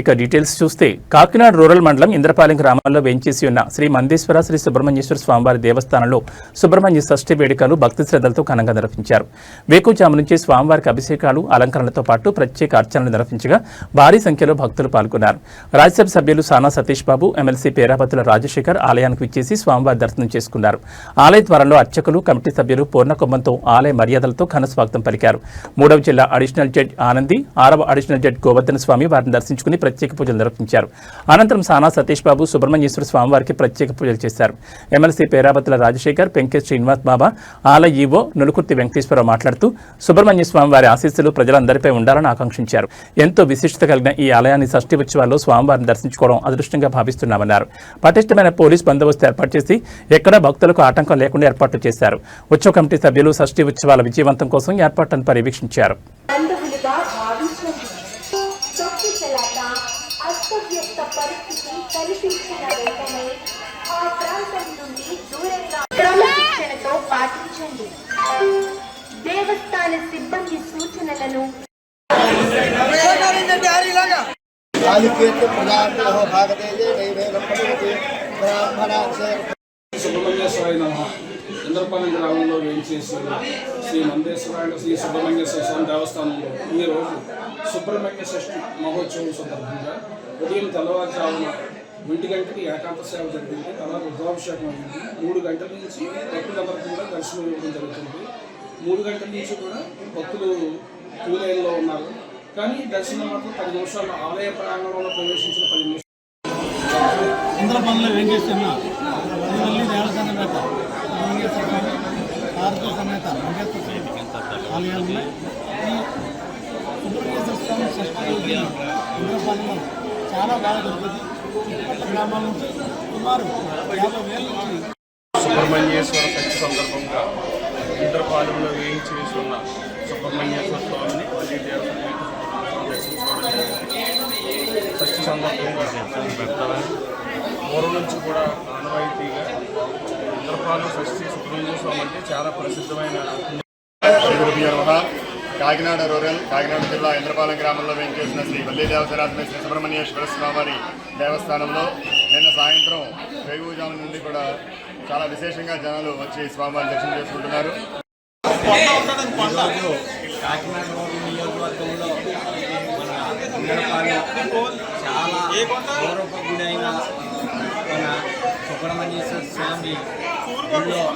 ఇక డీటెయిల్స్ చూస్తే కాకినాడ రూరల్ మండలం ఇంద్రపాలెం గ్రామాల్లో వేయించేసి ఉన్న శ్రీ మందేశ్వర శ్రీ సుబ్రహ్మణ్యేశ్వర స్వామివారి దేవస్థానంలో సుబ్రహ్మణ్య షష్ఠి వేడుకలు భక్తి శ్రద్ధలతో ఘనంగా నిర్వహించారు. వేకుజాము నుంచి స్వామివారికి అభిషేకాలు అలంకరణలతో పాటు ప్రత్యేక అర్చనలు నిర్వహించగా భారీ సంఖ్యలో భక్తులు పాల్గొన్నారు. రాజ్యసభ సభ్యులు సానా సతీష్ బాబు ఎమ్మెల్సీ పేరాపతుల రాజశేఖర్ ఆలయానికి విచ్చేసి స్వామివారి దర్శనం చేసుకున్నారు. ఆలయ ద్వారంలో అర్చకులు కమిటీ సభ్యులు పూర్ణకుంభంతో ఆలయ మర్యాదలతో ఘన స్వాగతం పలికారు. మూడవ జిల్లా అడిషనల్ జడ్జ్ ఆనంది ఆరవ అడిషనల్ జడ్జ్ గోవర్ధన స్వామి వారిని దర్శించుకుని ప్రత్యేక పూజలు నిర్వహించారు. అనంతరం సానా సతీష్ బాబు సుబ్రహ్మణ్యేశ్వర స్వామి వారికి ప్రత్యేక పూజలు చేశారు. ఎమ్మెల్సీ పేరాపతుల రాజశేఖర్ పెంకే శ్రీనివాస్ బాబా ఆలయ ఈవో నులుకుర్తి వెంకటేశ్వరరావు మాట్లాడుతూ సుబ్రహ్మణ్య స్వామి వారి ఆశీస్సులు ప్రజలందరిపై ఉండాలని ఆకాంక్షించారు. ఎంతో విశిష్టత కలిగిన ఈ ఆలయాన్ని షష్ఠి ఉత్సవాల్లో స్వామివారిని దర్శించుకోవడం అదృష్టంగా భావిస్తున్నామన్నారు. పటిష్టమైన పోలీస్ బందోబస్తు ఏర్పాటు చేసి ఎక్కడా భక్తులకు ఆటంకం లేకుండా ఏర్పాట్లు చేశారు. ఉత్సవ కమిటీ సభ్యులు షష్ఠి ఉత్సవాల విజయవంతం కోసం ఏర్పాట్లను పర్యవేక్షించారు. తొక్కిసలాట అస్తవ్యస్త పరిస్థితి కనిపించిన వెంటనే ఆ ప్రాంతం నుండి దూరంగా క్రమశిక్షణతో పాటించండి. దేవస్థాన సిబ్బంది సూచనలను సుబ్రహ్మణ్య స్వామి నమ ఇంద్రపాలెం గ్రామంలో వేయించేసి శ్రీ మందేశ్వరాయ శ్రీ సుబ్రహ్మణ్య స్వామి దేవస్థానంలో ఈరోజు సుబ్రహ్మణ్య షష్ఠి మహోత్సవం సందర్భంగా ఉదయం తెల్లవారుజామున ఒంటి గంటకి ఏకాంత సేవ జరిగింది. తర్వాత రుద్రాభిషేకం అయింది. మూడు గంటల నుంచి భక్తుల వరకు కూడా దర్శనం ఇవ్వడం జరుగుతుంది. మూడు గంటల నుంచి కూడా భక్తులు క్యూ లైన్లో ఉన్నారు. కానీ దర్శనం మాత్రం పది నిమిషాలు ఆలయ ప్రాంగణంలో ప్రవేశించిన పది నిమిషాలు. ఇంద్రపల్లిలో ఏం చేస్తున్న? దేవస్థానం సమేత స్వామి ఆలయాల్లో ఈ సుబ్రహ్మణ్యేశ్వర స్వామి షష్ఠి రోజున ఇంద్రపాలెంలో చాలా బాగా జరుగుతుంది. చుట్టుపక్కల గ్రామాల నుంచి సుమారు యాభై వేల నుంచి సుబ్రహ్మణ్యేశ్వర షష్ఠి సందర్భంగా ఇంద్రపాలెంలో వేయించి వేసి ఉన్న సుబ్రహ్మణ్యేశ్వర స్వామిని మళ్ళీ దర్శించుకోవడం జరిగింది షష్ఠి సందర్భంగా పూర్వం నుంచి కూడా ఆనవాయితీగా ఇంద్రపాలెం షష్ఠి సుబ్రహ్మణ్య స్వామి అంటే చాలా ప్రసిద్ధమైన కాకినాడ రూరల్ కాకినాడ జిల్లా ఇంద్రపాలెం గ్రామంలో వేయించేసిన శ్రీ వల్లి దేవసరాజమే శ్రీ సుబ్రహ్మణ్యేశ్వర స్వామివారి దేవస్థానంలో నిన్న సాయంత్రం వేగుజాము నుండి కూడా చాలా విశేషంగా జనాలు వచ్చి స్వామివారిని దర్శనం చేసుకుంటున్నారు. కాకినాడ నియోజకవర్గంలో చాలా మన సుబ్రహ్మణ్యేశ్వర స్వామి